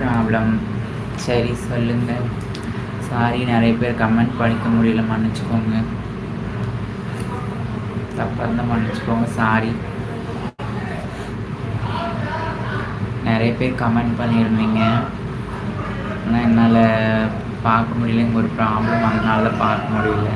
Problem சரி சொல்லுங்கள் sorry நிறைய பேர் கமெண்ட் படிக்க முடியல மன்னிச்சுக்கோங்க. தப்பாக இருந்தால் மன்னிச்சுக்கோங்க. சாரி நிறைய பேர் கமெண்ட் பண்ணியிருந்தீங்க. ஆனால் என்னால் பார்க்க முடியல. இங்கே ஒரு ப்ராப்ளம் அதனால தான் பார்க்க முடியல.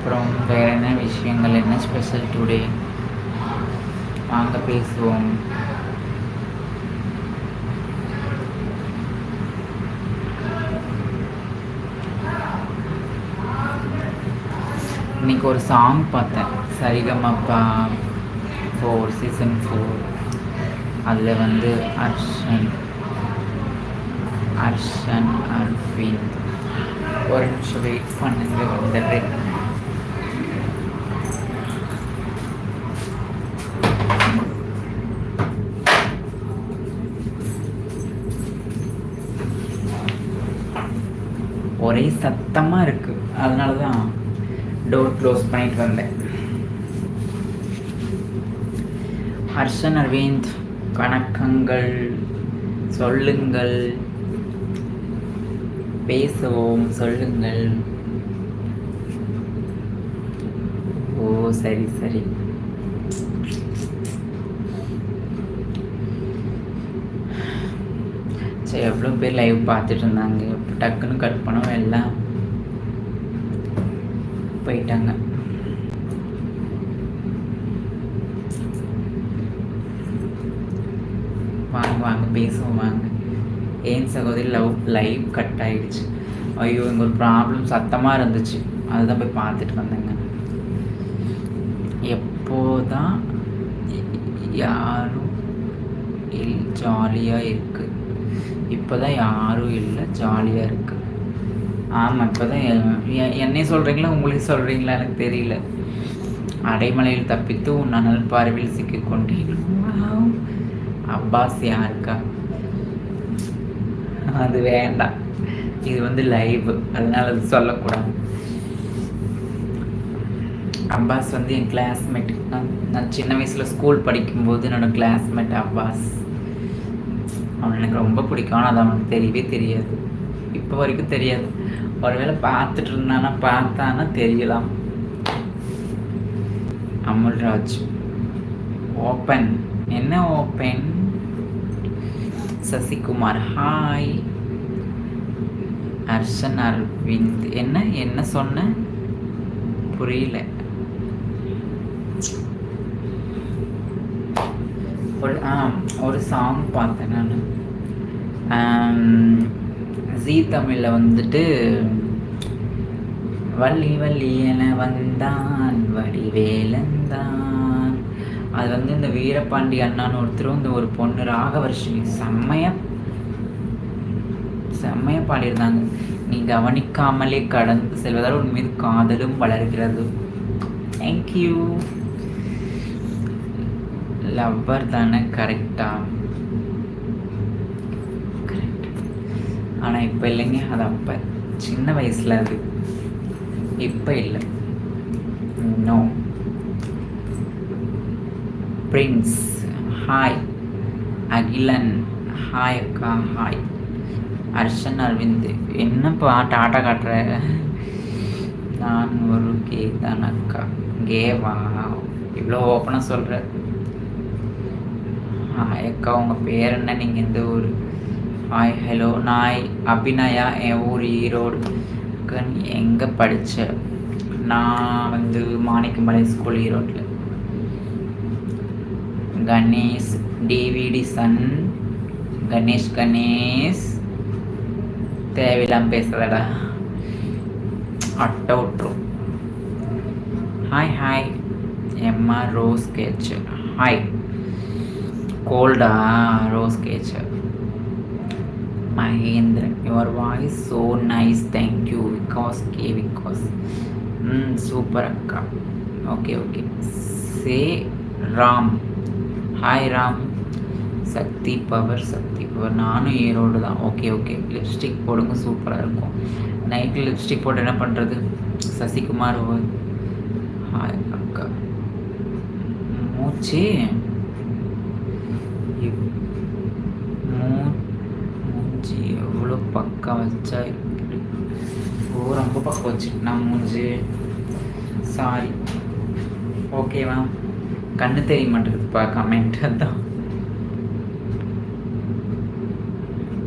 அப்புறம் வேறு என்ன விஷயங்கள் என்ன ஸ்பெஷல் டுடே வாங்க பேசுவோம். இன்னைக்கு ஒரு சாங் பார்த்தேன். சரிகமப்பா ஃபோர் சீசன் ஃபோர் அதில் வந்து அர்ஷன் அர்ஷன் அர்ஃபின் ஒரு நிமிஷம் வெயிட் பண்ணுங்க வந்துடுறேன் ஒரே சுத்தமாக இருக்குது அதனால தான் டோர் க்ளோஸ் பண்ணிட்டு வந்தேன். ஹர்ஷன் அரவிந்த் வணக்கங்கள். சொல்லுங்கள். பேசுவோம் சொல்லுங்கள். ஓ சரி சரி. சரி எவ்வளோ பேர் லைவ் பார்த்துட்டு இருந்தாங்க. டக்குன்னு கட் பண்ணவும் எல்லாம் போயிட்டாங்க. வாங்க வாங்க பேசுவோம் வாங்க. ஏன் சகோதரி லவ் லைவ் கட் ஆயிடுச்சு. ஐயோ எங்கள் ஒரு ப்ராப்ளம் சத்தமாக இருந்துச்சு. அதுதான் போய் பார்த்துட்டு வந்தேங்க. எப்போதான் யாரும் இல் ஜாலியாக இருக்குது இப்போ தான் யாரும் இல்லை ஜாலியாக இருக்குது ஆமாம் இப்போ தான் என்னை சொல்கிறீங்களா உங்களுக்கு சொல்கிறீங்களா எனக்கு தெரியல. அடைமலையில் தப்பித்து உன் அனல் பார்வையில் சிக்கிக்கொண்டேன் அப்பாஸ் யாருக்கா? அது வேண்டாம். இது வந்து லைவ் அதனால அது சொல்லக்கூடாது. அப்பாஸ் வந்து என் கிளாஸ்மேட் நான் நான் சின்ன வயசில் ஸ்கூல் படிக்கும்போது என்னோடய கிளாஸ்மேட் அப்பாஸ். அவன் எனக்கு ரொம்ப பிடிக்கும் ஆனால் அது அவனுக்கு தெரியவே தெரியாது. இப்போ வரைக்கும் தெரியாது. ஒருவேளை பார்த்துட்டு இருந்தானா பார்த்தானா தெரியலாம். அமுல்ராஜ் ஓப்பன் என்ன ஓப்பன் சசிகுமார் ஹாய் அர்ஷன் அரவிந்த். என்ன என்ன சொன்ன? புரியல. ஒரு ஆ ஒரு சாங் பார்த்தேன் நான். ஜீ தமிழில் வந்துட்டு வள்ளி வள்ளி என வந்தான் வடிவேலந்தான் அது வந்து இந்த வீரபாண்டி அண்ணான்னு ஒருத்தரும் இந்த ஒரு பொண்ணு ராகவர்ஷினி செம்மையா செம்மையாக பாடியிருந்தாங்க. நீ கவனிக்காமலே கடந்து செல்வதால் உன் மீது காதலும் வளர்கிறது. தேங்க்யூ லவ்வர் தானே கரெக்டாக ஆனால் இப்போ இல்லைங்க. அது அப்போ சின்ன வயசில் அது. இப்போ இல்லை. No prince hi Akilan hi அக்கா ஹாய் அர்ஷன் அரவிந்த் என்னப்பா டாட்டா காட்டுற? நான் ஒரு கே தான் அக்கா. கேவா? இவ்வளோ ஓப்பனாக சொல்கிற ஹாய் அக்கா உங்கள் பேர் என்ன? நீங்கள் எந்த ஊர்? ஹாய் ஹலோ நான் அபிநயா என் ஊர் ஈரோடு. எங்கே படித்த நான் வந்து மாணிக்கமலை ஸ்கூல் ஈரோட்டில். Ganesh DVD son. Ganesh Ganesh. தேவையில்லாமல் பேசுகிறடா அட்டை விட்டுரும். ஹாய் ஹாய் எம்மா ரோஸ் கேச்சு ஹாய் கோல்டா rose catcher Mahendran. Your voice so nice thank you Vikas K Vikas ம் சூப்பர் அக்கா. Okay okay say Ram hi Ram Sakthi power Sakthi power நானும் ஈரோடு தான். ஓகே ஓகே லிப்ஸ்டிக் போடுங்க. சூப்பராக இருக்கும். நைட்டில் லிப்ஸ்டிக் போட்டு என்ன பண்ணுறது சசிகுமார் ஹாய் அக்கா. மூச்சு மூஞ்சி எவ்வளோ பக்கம் வச்சா ஓ ரொம்ப பக்கம் வச்சு நான் மூஞ்சி சாரி. ஓகேவா கண்ணு தெரிய மாட்டேங்குதுப்பா கமெண்ட் தான்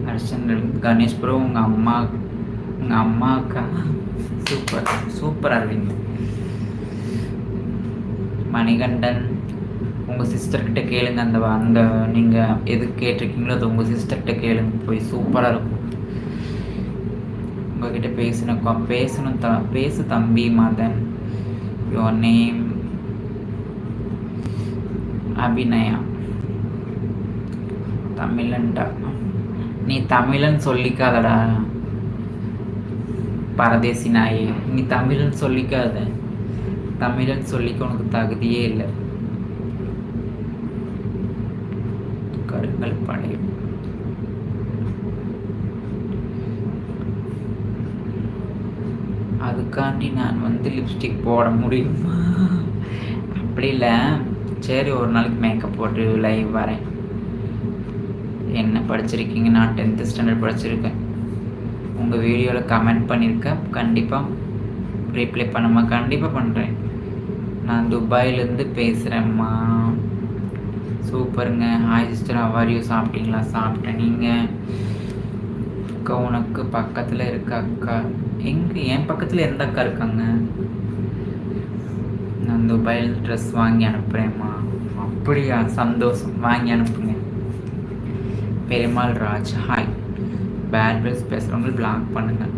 ஹர்ஷன் கணேஷ் ப்ரோ உங்கள் அம்மா உங்கள் அம்மா அக்கா சூப்பர் சூப்பர் அரவிந்த். மணிகண்டன் உங்கள் சிஸ்டர்கிட்ட கேளுங்க அந்த அந்த நீங்கள் எது கேட்டிருக்கீங்களோ அது உங்கள் சிஸ்டர்கிட்ட கேளுங்க போய் சூப்பராக இருக்கும். கிட்ட பேசணும் பேசணும் த பேசு தம்பி மதன். Your name Abhinaya. தமிழன்டா. நீ தமிழன் சொல்லிக்காதடா. பரதேசி நாயே நீ தமிழன் சொல்லிக்காத. தமிழன் சொல்லிக்க உனக்கு தகுதியே இல்லை. கருங்கள் பழையும் அதுக்காண்டி நான் வந்து லிப்ஸ்டிக் போட முடியுமா. அப்படி இல்லை. சரி ஒரு நாளைக்கு மேக்கப் போட்டு லைவ் வரேன். என்ன படிச்சிருக்கீங்க? நான் டென்த்து ஸ்டாண்டர்ட் படிச்சிருக்கேன். உங்கள் வீடியோவில் கமெண்ட் பண்ணியிருக்கேன் கண்டிப்பாக ரிப்ளை பண்ணம்மா. கண்டிப்பாக பண்ணுறேன் நான் துபாயிலேருந்து பேசுகிறேம்மா சூப்பருங்க. ஹாய் சிஸ்டர் அவாரியூ சாப்பிட்டீங்களா? சாப்பிட்டேன். நீங்கள் அக்கா உனக்கு பக்கத்தில் இருக்க அக்கா. எங்கே என் பக்கத்தில் எந்த அக்கா இருக்காங்க. நான் துபாயில் ட்ரெஸ் வாங்கி அனுப்புகிறேம்மா அப்படியா? சந்தோஷம். வாங்கி அனுப்புங்க. Perumal Raj hi bad words பேசுகிறவங்களுக்கு block பண்ணுங்கள்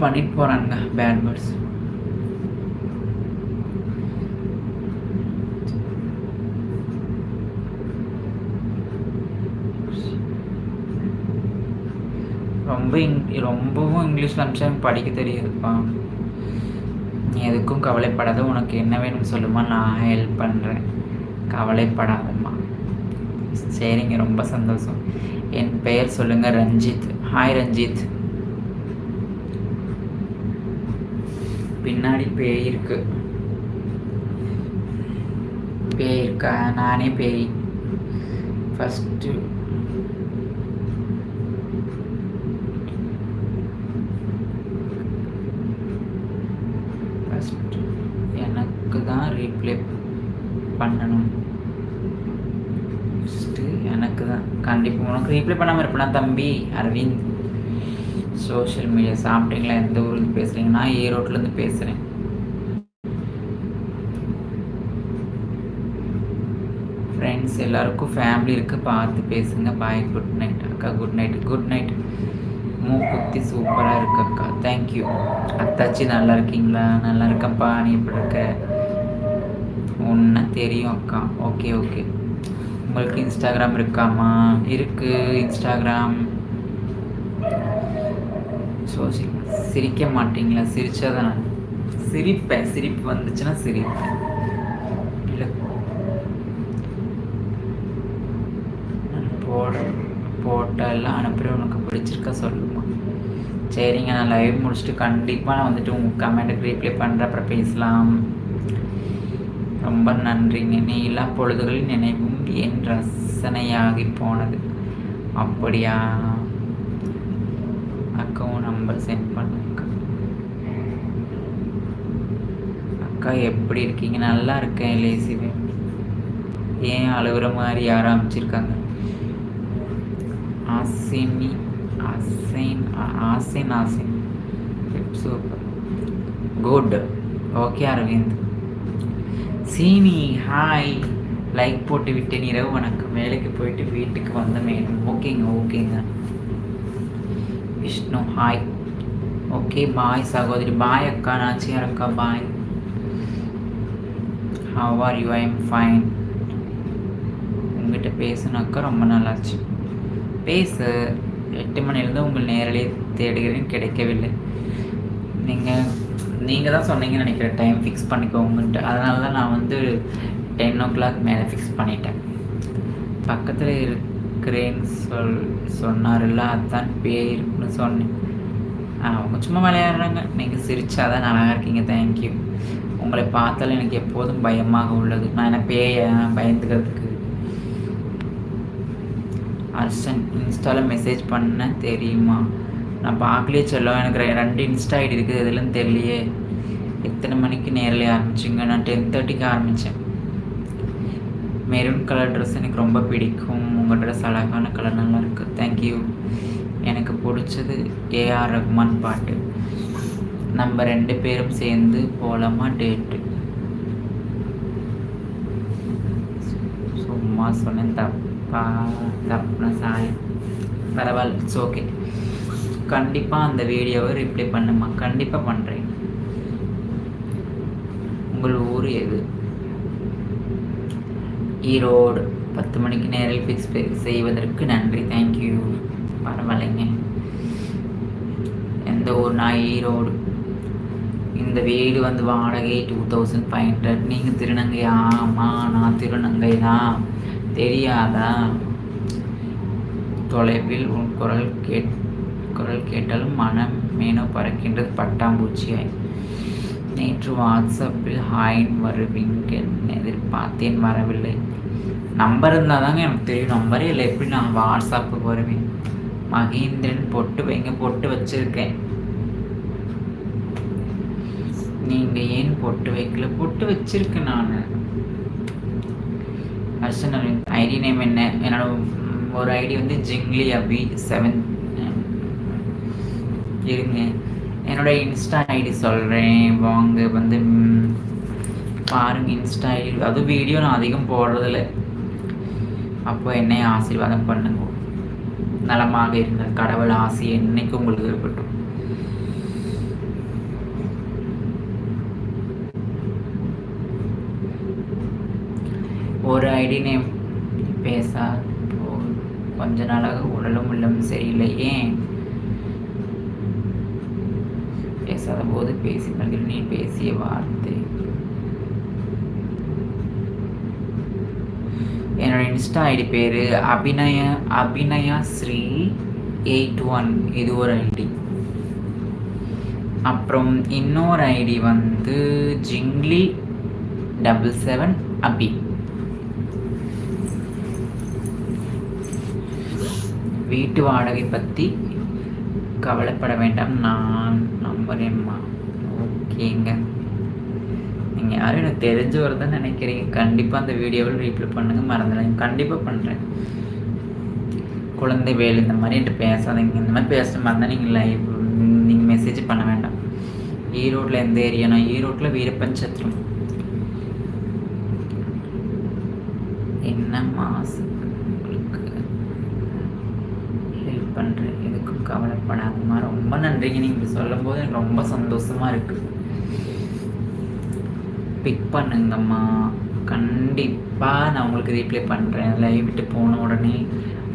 பண்ணிட்டு போகிறானுங்க பேட் பேர்ட்ஸ் ரொம்ப இங் ரொம்பவும் இங்கிலீஷில் அனுப்பிச்சா படிக்க தெரியாதுப்பா. நீ எதுக்கும் கவலைப்படாத உனக்கு என்ன வேணும்னு சொல்லுமா நான் ஹெல்ப் பண்ணுறேன் கவலைப்படாதம்மா. சரிங்க ரொம்ப சந்தோஷம். என் பெயர் சொல்லுங்கள் ரஞ்சித். ஹாய் ரஞ்சித். பின்னாடி பேய் இருக்கு. பேய் இருக்கா? நானே பேய். ஃபஸ்ட்டு எனக்கு கிளிப் பண்ணணும். ஃபஸ்ட்டு எனக்கு தான் கண்டிப்பாக உனக்கு ரீப்ளை பண்ணாமல் இருப்பேனா தம்பி? அரவிந்த். சோஷியல் மீடியா சாப்பிட்டீங்களா? எந்த ஊர்லேருந்து பேசுகிறீங்க நான் ஈரோட்லேருந்து பேசுகிறேன் ஃப்ரெண்ட்ஸ் எல்லாருக்கும் ஃபேமிலி இருக்குது பார்த்து பேசுங்க. பாய் குட் நைட் அக்கா குட் நைட் குட் நைட் மூக்குத்தி சூப்பராக இருக்கு அக்கா. தேங்க்யூ அத்தாச்சி நல்லா இருக்கீங்களா? நல்லா இருக்கப்பா நீ எப்படி இருக்க? ஒன்று தெரியும் அக்கா. ஓகே ஓகே உங்களுக்கு இன்ஸ்டாகிராம் இருக்காமா? இருக்குது இன்ஸ்டாகிராம் சோசியல் சிரிக்க மாட்டீங்களா? சிரிச்சா தான் நான் சிரிப்பேன். சிரிப்பு வந்துச்சுன்னா சிரிப்பேன். இல்லை. போட போட்டெல்லாம் அனுப்புகிறேன் உனக்கு பிடிச்சிருக்கா சொல்லுமா. சரிங்க நான் லைவ் முடிச்சுட்டு கண்டிப்பாக நான் வந்துட்டு உங்கள் கமெண்ட்டுக்கு ரீப்ளை பண்ணுறேன் அப்புறம் பேசலாம். ரொம்ப நன்றிங்க நீலா பொழுதுகளில் நினைவும் என் ரசனையாகி போனது. அப்படியா? அக்காவும் நம்பர் சென்ட் பண்ணுங்க. அக்கா எப்படி இருக்கீங்க? நல்லா இருக்கேன் லேசிவே. ஏன் அழுகுற மாதிரி யாரும் அமைச்சிருக்காங்க? ஆசினி ஆசைன் Asin Asin. Super good okay Aravind. Seeni hi like போட்டு விட்டேன் இரவு வணக்கம் வேலைக்கு போயிட்டு வீட்டுக்கு வந்த ஓகேங்க ஓகேங்க. விஷ்ணு ஹாய். ஓகே பாய் சகோதரி. பாய் அக்கா நாச்சியார் அக்கா bye how are you I am fine உங்ககிட்ட பேசுனாக்கா ரொம்ப நல்லாச்சு பேசு. எட்டு மணிலேருந்து உங்கள் நேரலே தேடுகிறேன் கிடைக்கவில்லை. நீங்கள் நீங்கள் தான் சொன்னீங்கன்னு நினைக்கிறேன் டைம் ஃபிக்ஸ் பண்ணிக்கோங்கன்ட்டு. அதனால தான் நான் வந்து டென் ஓ கிளாக் மேலே ஃபிக்ஸ் பண்ணிட்டேன். பக்கத்தில் இருக்கிறேன்னு சொல் சொன்னார்ல அதுதான் பேய் இருக்குன்னு சொன்னேன். அவங்க சும்மா விளையாடுறாங்க. நீங்கள் சிரிச்சாதான் நல்லா இருக்கீங்க. தேங்க்யூ உங்களை பார்த்தாலும் எனக்கு எப்போதும் பயமாக உள்ளது. நான் என்ன பேய பயந்துக்கிறதுக்கு அர்ஷன் இன்ஸ்டாவில் மெசேஜ் பண்ண தெரியுமா? நான் பார்க்கலே சொல்லுவேன் எனக்கு ரெண்டு இன்ஸ்டா ஐடி இருக்குது. இதெல்லாம் தெரியலையே. எத்தனை மணிக்கு நேரில் ஆரம்பிச்சிங்க? நான் டென் தேர்ட்டிக்கு ஆரம்பித்தேன் மெரூன் கலர் ட்ரெஸ் எனக்கு ரொம்ப பிடிக்கும். உங்கள் ட்ரெஸ் அழகான கலர் நல்லா இருக்குது தேங்க்யூ எனக்கு பிடிச்சது ஏஆர் ரஹ்மான் பாட்டு. நம்ம ரெண்டு பேரும் சேர்ந்து போகலாமா டேட்டு சும்மா சொன்னேன் தப்பா தப்புனா சாரி பரவாயில்ல இட்ஸ் ஓகே கண்டிப்பாக அந்த வீடியோவை ரிப்ளை பண்ணுமா கண்டிப்பாக பண்ணுறேன் உங்கள் ஊர் எது? ஈரோடு. பத்து மணிக்கு நேரில் ஃபிக்ஸ் செய்வதற்கு நன்றி. தேங்க்யூ பரவாயில்லைங்க. எந்த ஊர்? நான் ஈரோடு. இந்த வீடு வந்து வாடகை டூ தௌசண்ட் ஃபைவ் ஹண்ட்ரட் நீங்கள் திருநங்கையா ஆமாம் நான் திருநங்கை தான். தெரியாதா? தொலைவில் உன் குரல் கேட் குரல் கேட்டாலும் மனம் மேனோ பறக்கின்றது பட்டாம்பூச்சியாய். நேற்று வாட்ஸ்அப்பில் ஹாயின் வருவீங்க எதிர்பார்த்தேன் வரவில்லை. நம்பர் இருந்தால் தாங்க எனக்கு தெரியும். நம்பரே இல்லை. எப்படி நான் வாட்ஸ்அப்புக்கு வருவேன்? மகேந்திரன் பொட்டு வைங்க பொட்டு வச்சுருக்கேன். நீங்கள் ஏன் பொட்டு வைக்கல? பொட்டு வச்சுருக்கேன் நான். ஐடி நேம் என்ன? என்னோட ஒரு ஐடி வந்து ஜிங்லி அபி செவன் இருங்க. என்னோட இன்ஸ்டா ஐடி சொல்கிறேன் வாங்க வந்து பாருங்க இன்ஸ்டா ஐடி அதுவும் வீடியோ நான் அதிகம் போடுறதில்ல. அப்போ என்னை ஆசீர்வாதம் பண்ணுங்க. நலமாக இருங்கள். கடவுள் ஆசை என்னைக்கும் உங்களுக்கு இருக்கட்டும். ஒரு ஐடி நேம் பேசா கொஞ்ச நாளாக உடலும் உள்ளம் சரியில்லை. ஏன்? பேசாத போது பேசி நீ பேசிய வார்த்தை. என்னோட இன்ஸ்டா ஐடி பேர் அபிநய அபிநயா ஸ்ரீ எயிட் ஒன். இது ஒரு ஐடி. அப்புறம் இன்னொரு ஐடி வந்து ஜிங்லி டபுள் செவன் அபி. வீட்டு வாடகை பற்றி கவலைப்பட வேண்டாம். நான் நம்புறேம்மா ஓகேங்க. நீங்கள் யாரும் எனக்கு தெரிஞ்சு வருதுன்னு நினைக்கிறீங்க. கண்டிப்பாக அந்த வீடியோவில் ரீப்ளை பண்ணுங்கள் மறந்துடுங்க கண்டிப்பாக பண்ணுறேன் குழந்தை வேலை இந்த மாதிரி என்கிட்ட பேசாதீங்க. இந்த மாதிரி பேசுகிற மாதிரி தான் நீங்கள் லைவ் நீங்கள் மெசேஜ் பண்ண வேண்டாம். ஈரோட்டில் எந்த ஏரியானா ஈரோட்டில் வீரப்பஞ்சத்திரம் என்ன மாசு உங்களுக்கு ஹெல்ப் பண்ணுறேன் எதுக்கும் ரொம்ப நன்றிங்க. நீங்கள் சொல்லும்போது எனக்கு ரொம்ப சந்தோஷமாக இருக்குது பிக் பண்ணுங்கம்மா. கண்டிப்பாக நான் உங்களுக்கு ரீப்ளை பண்ணுறேன் லைவ் விட்டு போன உடனே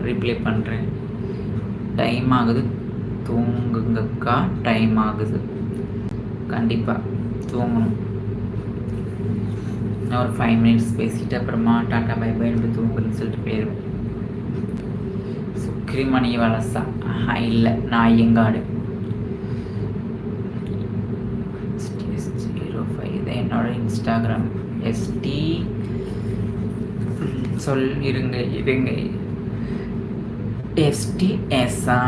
ரீப்ளை பண்ணுறேன் டைம் ஆகுது. தூங்குங்கக்கா. டைம் ஆகுது. கண்டிப்பாக தூங்கணும். நான் ஒரு ஃபைவ் மினிட்ஸ் பேசிட்டு அப்புறமா டாட்டா பை பை தூங்குன்னு சொல்லிட்டு போயிடுவேன் சுக்ரிமணி வலசா. இல்லை நான் இது என்னோட இன்ஸ்டாகிராம் எஸ்டி சொல் இருங்க இருங்க. எஸ்டி எஸ்ஆ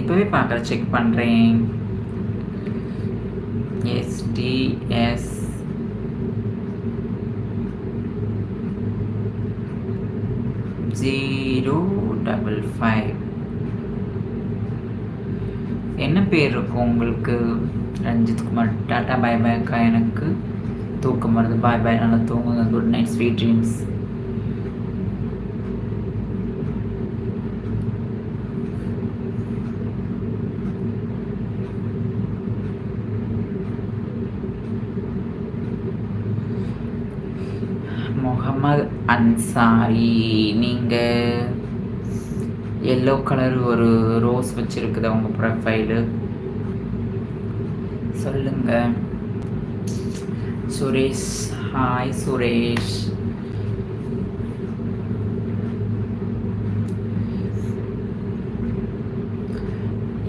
இப்போவே பார்க்குற செக் பண்ணுறேன் எஸ்டிஎஸ் ஜீரோ டபுள் ஃபைவ் என்ன பேர் இருக்கும் உங்களுக்கு? ரஞ்சித் குமார் டாட்டா பாய் பாய் அக்கா எனக்கு. தூக்கம் வருது. பாய் பாய் நல்லா தூங்குங்க. Good night sweet dreams Mohammed Ansari நீங்கள் எல்லோ கலர் ஒரு ரோஸ் வச்சுருக்குது அவங்க ப்ரொஃபைலு சொல்லுங்க. Suresh hi Suresh.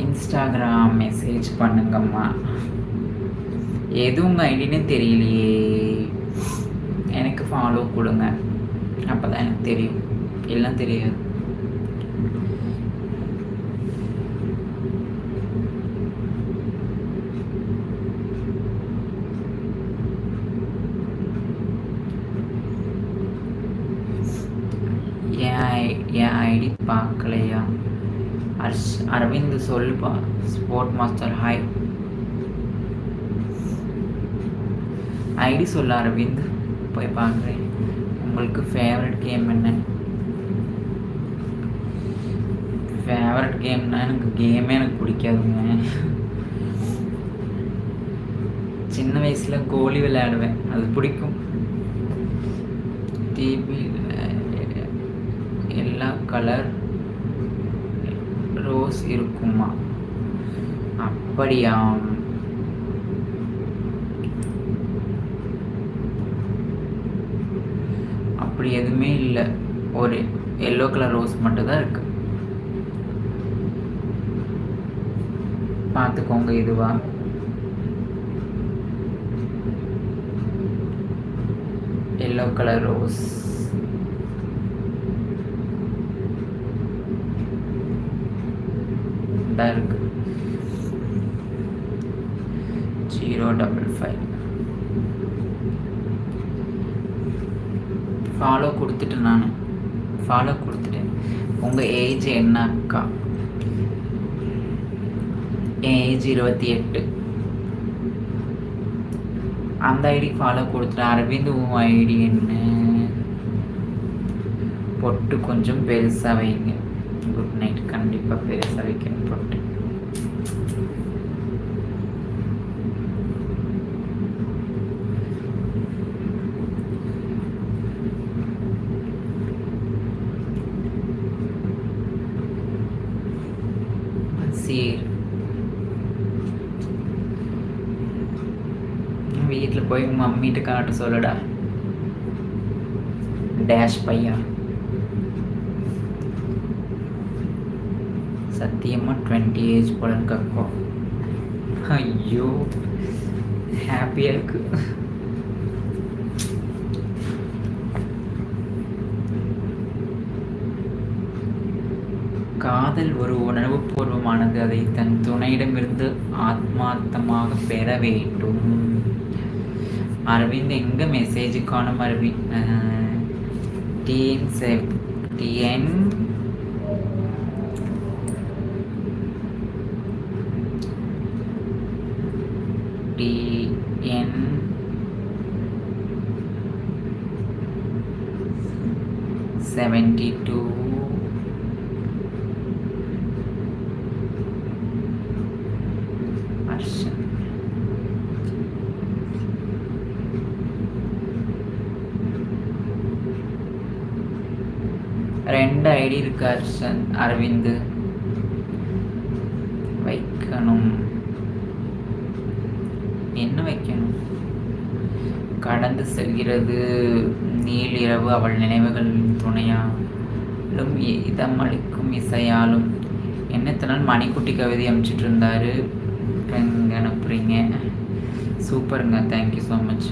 Instagram message பண்ணுங்கம்மா. எது உங்கள் ஐடினே தெரியலையே. எனக்கு ஃபாலோ கொடுங்க. அப்போ தான் எனக்கு தெரியும். எல்லாம் தெரியாது என் என் ஐடி பார்க்கலையா அர்ஷ் அரவிந்த் சொல்லுப்பா ஸ்போர்ட் மாஸ்டர் ஹாய் ஐடி சொல்ல அரவிந்த் போய் பார்க்குறேன் உங்களுக்கு ஃபேவரட் கேம் என்ன? ஃபேவரட் கேம்னா எனக்கு கேமே எனக்கு பிடிக்காதுங்க. சின்ன வயசில் கோலி விளையாடுவேன். அது பிடிக்கும். டிவி எல்லா கலர் ரோஸ் இருக்குமா? அப்படியாம். அப்படி எதுவுமே இல்லை. ஒரு எல்லோ கலர் ரோஸ் மட்டும்தான் இருக்கு. பார்த்துக்கோங்க இதுவா. எல்லோ கலர் ரோஸ் தான் இருக்கு. Zero double five. ஃபாலோ கொடுத்துட்டேன் நான். ஃபாலோ கொடுத்துட்டேன். உங்கள் ஏஜ் என்ன அக்கா? என் ஏஜ் இருபத்தி எட்டு. அந்த ஐடி ஃபாலோ கொடுத்துட்டேன். அரவிந்த் உன் ஐடி என்ன? பொட்டு கொஞ்சம் பெருசாக வைங்க. நைட் கண்டிப்பாக பெருசாக வைக்கணும் போட்டு. வீட்டில் போய் மம்மிட்டு காட்ட சொல்லடா. டேஷ் பையன். சத்தியமாக டுவெண்ட்டி ஏஜ் போல இருக்கப்போ ஐயோ ஹாப்பியாக இருக்கு. காதல் ஒரு உணர்வு பூர்வமானது. அதை தன் துணையிடமிருந்து ஆத்மார்த்தமாக பெற வேண்டும். அரவிந்த் எங்கே மெசேஜ் காணும் அரவிந்த் டிஎன் செவ் டிஎன் செவன்டி டூ ரெண்டு ஐடி இருக்கு அர்ஷன் அரவிந்த். வைக்கணும். என்ன வைக்கணும்? கடந்து செல்கிறது. நீலிரவு அவள் நினைவுகளின் துணையாலும் இதமளிக்கும் இசையாலும். என்னத்தினால் மணிக்குட்டி கவிதை அமைச்சிட்டு இருந்தாரு எங்க அனுப்புறீங்க சூப்பருங்க தேங்க்யூ ஸோ மச்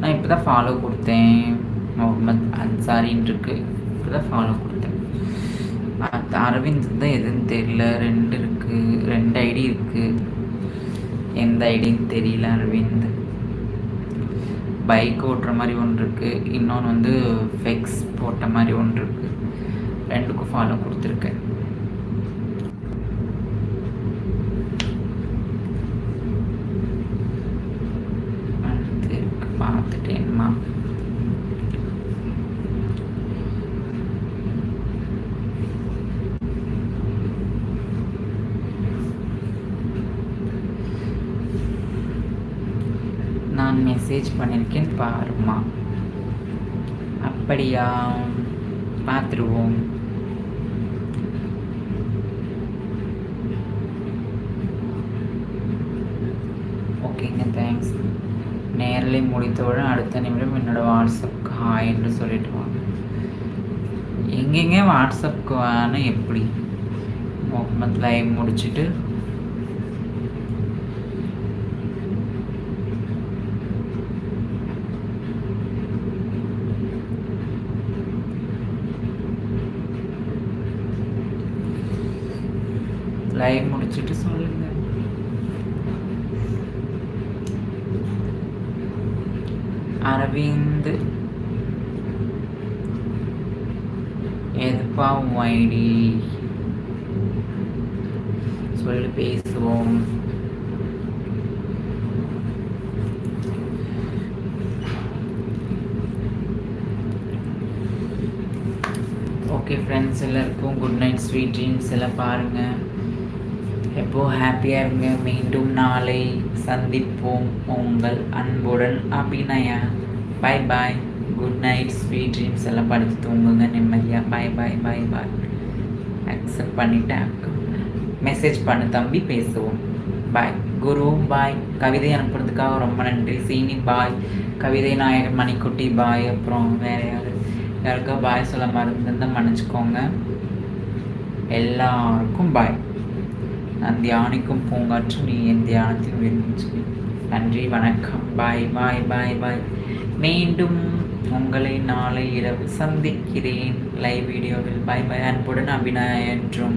நான் இப்போ தான் ஃபாலோ கொடுத்தேன். முகமது அன்சாரின்னு இருக்கு இப்போ தான் ஃபாலோ கொடுத்தேன் அரவிந்த் தான் எதுன்னு தெரியல. ரெண்டு இருக்குது ரெண்டு ஐடி இருக்குது எந்த ஐடின்னு தெரியல அரவிந்த். பைக் ஓட்டுற மாதிரி ஒன்று இருக்குது இன்னொன்று வந்து ஃபெக்ஸ் போட்ட மாதிரி ஒன்று இருக்குது ரெண்டுக்கும் ஃபாலோ கொடுத்துருக்கேன். பார்த்துட்டேன்மா நான் மெசேஜ் பண்ணியிருக்கேன் பாருமா அப்படியா? பார்த்துருவோம். ஓகேங்க தேங்க்ஸ் நேரில் முடித்தவுடன் அடுத்த நிமிடம் என்னோடய வாட்ஸ்அப்க்கு ஹாய் என்று சொல்லிட்டு வாங்க. எங்கெங்க வாட்ஸ்அப்புக்கு வேணும் எப்படி? முகமது லைவ் முடிச்சுட்டு லைவ் முடிச்சுட்டு சொல்லுங்க அரவிந்த் எதுப்பா ஐடி சொல்லி பேசுவோம் ஓகே ஃப்ரெண்ட்ஸ் எல்லாருக்கும் குட் நைட் ஸ்வீட் ட்ரீம்ஸ் எல்லாம் பாருங்கள் எப்போது ஹாப்பியாக இருங்க? மீண்டும் நாளை சந்திப்போம். உங்கள் அன்புடன் Abhinaya. Bye bye good night sweet dreams எல்லாம் படித்து தூங்குங்க நிம்மதியாக பாய் பாய் பாய் பாய் அக்செப்ட் பண்ணிட்டேன் மெசேஜ் பண்ணு தம்பி பேசுவோம். பாய் குரு பாய் கவிதை அனுப்புறதுக்காக ரொம்ப நன்றி. சீனி பாய் கவிதை நாயகர் மணிக்குட்டி பாய் அப்புறம் வேறு யார்? யாருக்கா பாய் சொல்ல மறந்துருந்தால் மன்னிச்சுக்கோங்க. எல்லாருக்கும் பாய் நான் தியானிக்கும் பூங்காற்று நீ என் தியானத்தில் விரும்பி நன்றி வணக்கம். பாய் பாய் பாய் பாய் மீண்டும் உங்களை நாளை இரவு சந்திக்கிறேன். லைவ் வீடியோவில் பாய் பாய் அன்புடன் அபிநயா என்றும்